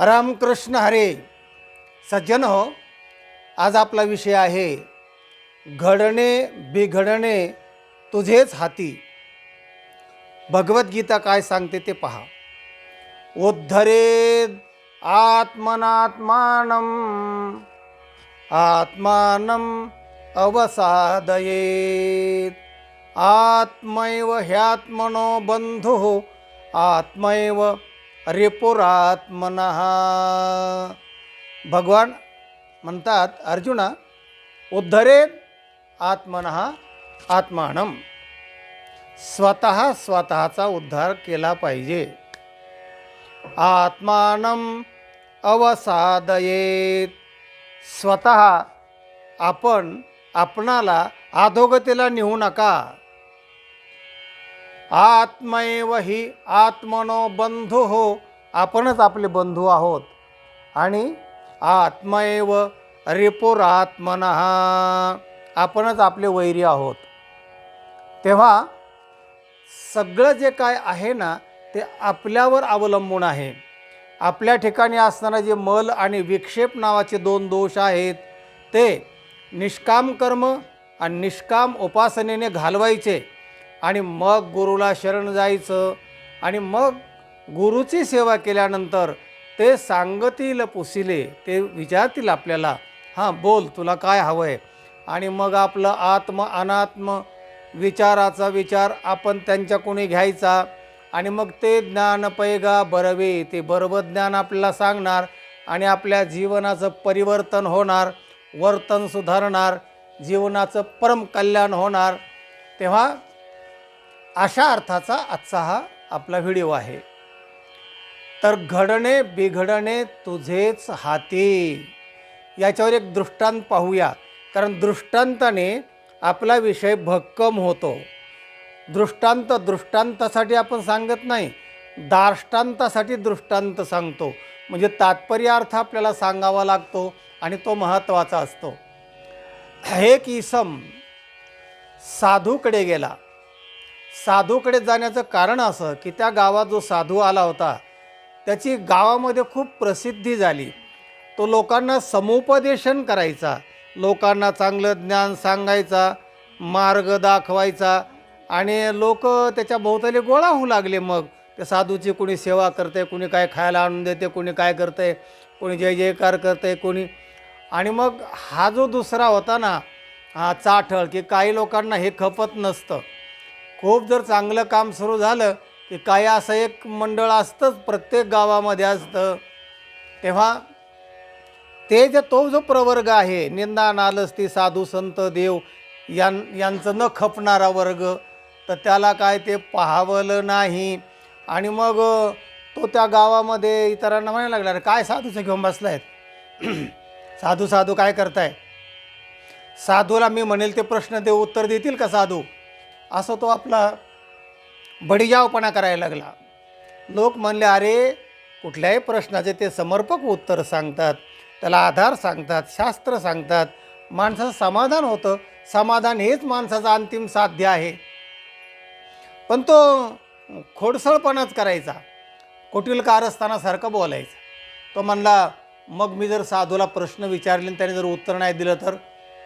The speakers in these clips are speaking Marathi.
रामकृष्ण हरे. सज्जन हो आज आपला विषय आहे घडणे बिघडणे तुझेच हाती. भगवद्गीता काय सांगते ते पहा. उद्धरे आत्मनात्मान आत्मान अवसादयेत. आत्मैव ह्यात्मनो बंधु आत्मैव रेपोरात्मन। भगवान म्हणतात अर्जुना उद्धरेत आत्मन आत्मानम स्वतः स्वतःचा उद्धार केला पाहिजे. आत्मानम अवसादयेत. स्वतः आपण आपणाला अधोगतीला नेऊ नका. आत्मैव ही आत्मनो बंधू हो आपणच आपले बंधू आहोत. आणि आत्मैव रिपुरात्मन आपणच आपले वैरी आहोत. तेव्हा सगळं जे काय आहे ना ते आपल्यावर अवलंबून आहे. आपल्या ठिकाणी असणारा जे मल आणि विक्षेप नावाचे दोन दोष आहेत ते निष्काम कर्म आणि निष्काम उपासनेने घालवायचे. आणि मग गुरुला शरण जायचं आणि मग गुरुची सेवा केल्यानंतर ते सांगतील पुसिले ते विचारतील आपल्याला हां बोल तुला काय हवं आहे आणि मग आपलं आत्म अनात्म विचाराचा विचार आपण त्यांच्या कोणी घ्यायचा आणि मग ते ज्ञान पैगा बरवे ते बरोबर ज्ञान आपल्याला सांगणार आणि आपल्या जीवनाचं परिवर्तन होणार वर्तन सुधारणार जीवनाचं परम कल्याण होणार. तेव्हा अशा अर्थाचा आजचा हा आपला व्हिडिओ आहे. तर घडणे बिघडणे तुझेच हाती. याच्यावर एक दृष्टांत पाहूया. कारण दृष्टांताने आपला विषय भक्कम होतो. दृष्टांत दृष्टांतासाठी आपण सांगत नाही. दार्ष्टांतासाठी दृष्टांत सांगतो. म्हणजे तात्पर्य अर्थ आपल्याला सांगावा लागतो आणि तो महत्त्वाचा असतो. एक इसम साधूकडे गेला. साधूकडे जाण्याचं कारण असं की त्या गावात जो साधू आला होता त्याची गावामध्ये खूप प्रसिद्धी झाली. तो लोकांना समुपदेशन करायचा लोकांना चांगलं ज्ञान सांगायचा मार्ग दाखवायचा आणि लोक त्याच्या भोवताली गोळा होऊ लागले मग. त्या साधूची कोणी सेवा करते कोणी काय खायला आणून देते कोणी काय करते कोणी जय जयकार करते कोणी. आणि मग हा जो दुसरा होता ना हा चाठळ की काही लोकांना हे खपत नसतं. खूप जर चांगलं काम सुरू झालं की काय असं एक मंडळ असतंच प्रत्येक गावामध्ये असतं तेव्हा ते जे तो जो प्रवर्ग आहे निंदा नालस्ती साधू संत देव यां यांचं न खपणारा वर्ग तर त्याला काय ते पाहावलं नाही. आणि मग तो त्या गावामध्ये इतरांना म्हणायला लागला "अरे काय साधूचं घेऊन बसला आहेत साधू साधू काय करताय? साधूला मी म्हणेल ते प्रश्न ते उत्तर देतील का साधू? असं तो आपला बडिजावपणा करायला लागला. लोक म्हणले अरे कुठल्याही प्रश्नाचे ते समर्पक उत्तर सांगतात त्याला आधार सांगतात शास्त्र सांगतात. माणसाचं समाधान होतं. समाधान हेच माणसाचं अंतिम साध्य आहे. पण तो खोडसळपणाच करायचा. कुटील कारस्थानासारखं बोलायचं. तो म्हणला मग मी जर साधूला प्रश्न विचारले आणि त्याने जर उत्तर नाही दिलं तर?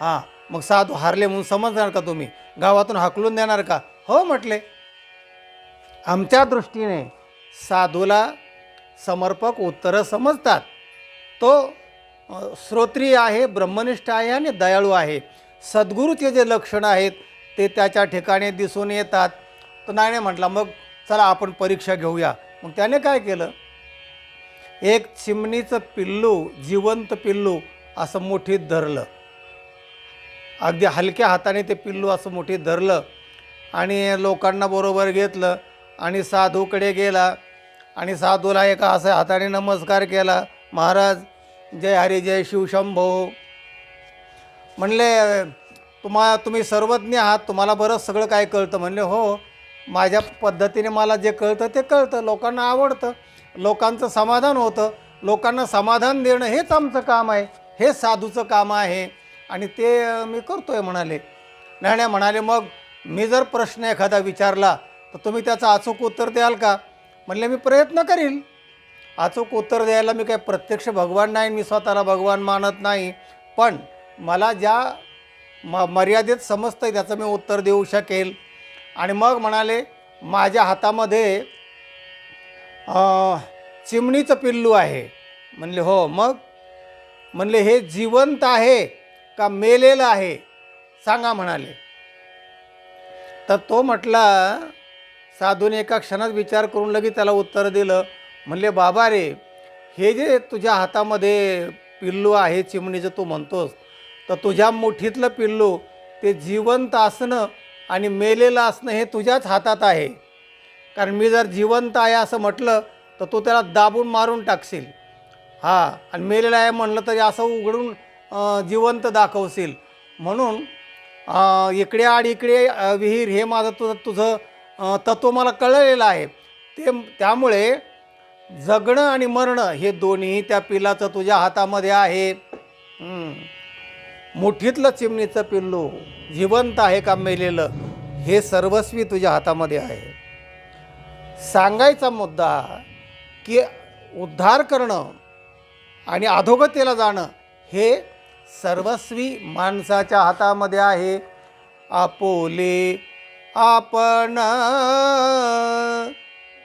हां. मग साधू हारले म्हणून समजणार का तुम्ही? गावातून हाकलून देणार का? हो म्हटले. आमच्या दृष्टीने साधूला समर्पक उत्तरं समजतात. तो श्रोत्री श्रोत्रिय आहे ब्रह्मनिष्ठ आहे आणि दयाळू आहे. सद्गुरूचे जे लक्षणं आहेत ते त्याच्या ठिकाणी दिसून येतात. तर नाही नाही म्हटला मग चला आपण परीक्षा घेऊया. मग त्याने काय केलं? एक चिमणीचं पिल्लू जिवंत पिल्लू असं मुठीत धरलं. अगदी हलक्या हाताने ते पिल्लू असं मोठी धरलं आणि लोकांना बरोबर घेतलं आणि साधूकडे गेला आणि साधूला एका असं हाताने नमस्कार केला महाराज जय हरी जय शिवशंभो. म्हणले तुम्हा तुम्ही सर्वज्ञ आहात तुम्हाला बरंच सगळं काय कळतं? म्हणले हो माझ्या पद्धतीने मला जे कळतं ते कळतं लोकांना आवडतं लोकांचं समाधान होतं लोकांना समाधान देणं हेच आमचं काम आहे हे साधूचं काम आहे. आणि ते मी करतो आहे म्हणाले. नाही नाही म्हणाले मग मी जर प्रश्न एखादा विचारला तर तुम्ही त्याचं अचूक उत्तर द्याल का? म्हणले मी प्रयत्न करील. अचूक उत्तर द्यायला मी काय प्रत्यक्ष भगवान नाही मी स्वतःला भगवान मानत नाही. पण मला ज्या म मर्यादेत समजतं त्याचं मी उत्तर देऊ शकेल. आणि मग म्हणाले माझ्या हातामध्ये चिमणीचं पिल्लू आहे. म्हणले हो मग? म्हणले हे जिवंत आहे. का मेलेलं आहे? सांगा म्हणाले. तर तो म्हटला साधूने एका क्षणात विचार करून लगेच त्याला उत्तर दिलं. म्हणले बाबा रे हे जे तुझ्या हातामध्ये पिल्लू आहे चिमणीचं तू म्हणतोस तर तुझ्या मुठीतलं पिल्लू ते जिवंत असणं आणि मेलेलं असणं हे तुझ्याच हातात आहे. कारण मी जर जिवंत आहे असं म्हटलं तर तू त्याला दाबून मारून टाकशील. हां आणि मेलेलं आहे म्हणलं तरी असं उघडून जिवंत दाखवशील. म्हणून इकडे आड इकडे विहीर हे माझं तुझं तुझं तत्व तत्त्व मला कळलेलं आहे. ते त्यामुळे जगणं आणि मरणं हे दोन्ही त्या पिलाचं तुझ्या हातामध्ये आहे. मुठीतलं चिमणीचं पिल्लू जिवंत आहे का मेलेलं हे सर्वस्वी तुझ्या हातामध्ये आहे. सांगायचा मुद्दा की उद्धार करणं आणि अधोगतीला जाणं हे सर्वस्वी माणसाच्या हातामध्ये आहे. आपोले आपण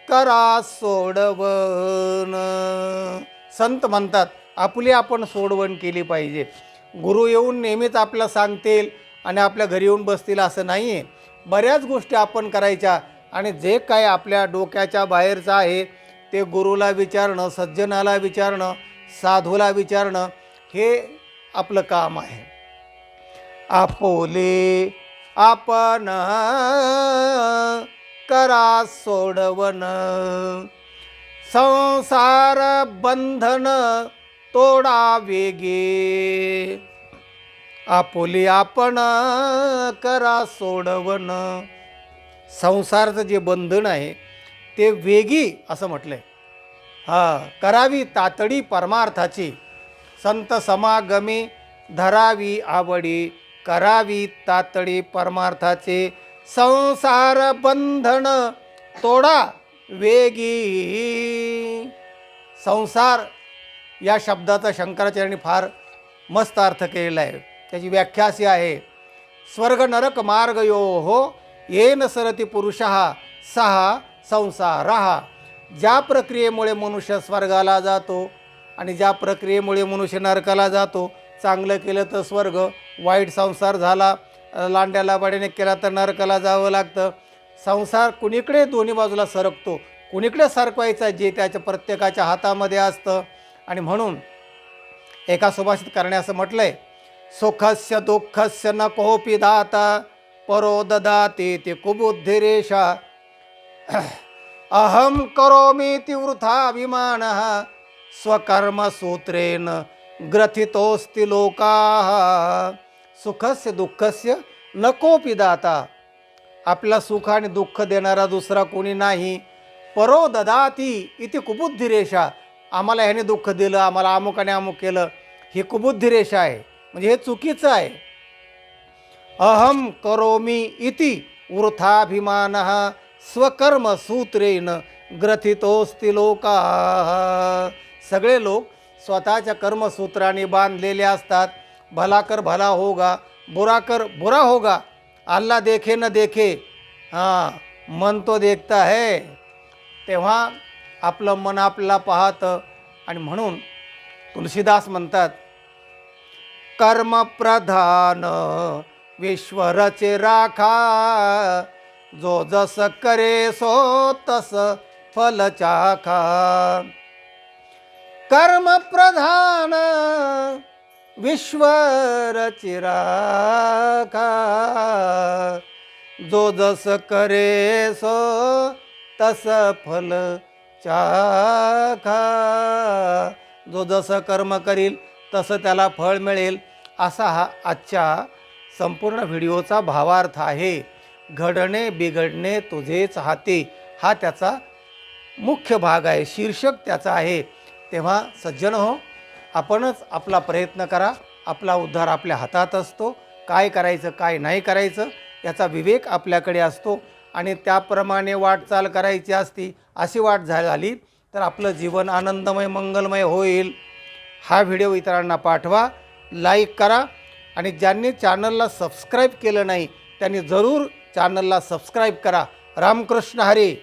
करा सोडवण. संत म्हणतात आपली आपण सोडवण केली पाहिजे. गुरु येऊन नेहमीच आपल्याला सांगतील आणि आपल्या घरी येऊन बसतील असं नाही आहे बऱ्याच गोष्टी आपण करायच्या आणि जे काय आपल्या डोक्याच्या बाहेरचं आहे ते गुरुला विचारणं सज्जनाला विचारणं साधूला विचारणं हे आपलं काम आहे. आपोले आपण करा सोडवण. संसार बंधन तोडा वेगे आपोले आपण करा सोडवण. संसारचं जे बंधन आहे ते वेगी असं म्हटलंय. हा करावी तातडी परमार्थाची. संत समागमी धरावी आवडी करावी तातडी परमार्थाचे संसार बंधन तोडा वेगी. संसार या शब्दाचा शंकराचार्यांनी फार मस्त अर्थ केलेला आहे. त्याची व्याख्या अशी आहे स्वर्ग नरक मार्ग यो हो येन सरती पुरुष सहा संसार. ज्या प्रक्रियेमुळे मनुष्य स्वर्गाला जातो आणि ज्या प्रक्रियेमुळे मनुष्य नरकाला जातो चांगलं केलं तर स्वर्ग वाईट संसार झाला लांड्या लांड्याला केला तर नरकाला जावं लागतं. संसार कुणीकडे दोन्ही बाजूला सरकतो? कुणीकडे सरकवायचा जे त्याच्या प्रत्येकाच्या हातामध्ये असतं? आणि म्हणून एका सुभाषित करणे असं म्हटलं आहे सुखस्य दुःखस्य न कोपी दाता परो ददाते ते कुबुद्धिरेषा अहम करोमि अभिमान। स्वकर्मसूत्रेण ग्रथितोस्ति लोकाः। सुखस्य दुःखस्य न कोपी दाता। आपला सुख आणि दुःख देणारा दुसरा कोणी नाही। परो ददाती इथे कुबुद्धिरेषा। आम्हाला ह्याने दुःख दिलं आम्हाला अमुकाने अमुक केलं ही कुबुद्धिरेषा आहे। म्हणजे हे चुकीचं आहे। अहम करोमी इति वृथाभिमान। स्वकर्मसूत्रेण ग्रथितोस्ति लोका। सगळे लोक स्वतःच्या कर्मसूत्राने बांधलेले असतात. भला कर भला होगा बुरा कर बुरा होगा. अल्ला देखे न देखे. हां मन तो देखता है. तेव्हा आपलं मन आपल्याला पाहतं आणि म्हणून तुलसीदास म्हणतात कर्मप्रधान विश्वरचे राखा. जो जस करे सो तस फल चाखा. कर्मप्रधान विश्वरचिराखा। जो जस करे सो तस फल चाखा। जो जसं कर्म करील तसं त्याला फळ मिळेल असा हा आजच्या संपूर्ण व्हिडिओचा भावार्थ आहे. घडणे बिघडणे तुझेच हाती. हा त्याचा मुख्य भाग आहे शीर्षक त्याचा आहे. तेव्हा सज्जन हो आपणच आपला प्रयत्न करा. आपला उद्धार आपल्या हातात असतो. काय करायचं काय नाही करायचं याचा विवेक आपल्याकडे असतो. आणि त्याप्रमाणे वाटचाल करायची असती अशी वाट झा- झाली तर आपलं जीवन आनंदमय मंगलमय होईल. हा व्हिडिओ इतरांना पाठवा लाईक करा. आणि ज्यांनी चॅनलला सबस्क्राईब केलं नाही त्यांनी जरूर चॅनलला सबस्क्राईब करा. रामकृष्ण हरी.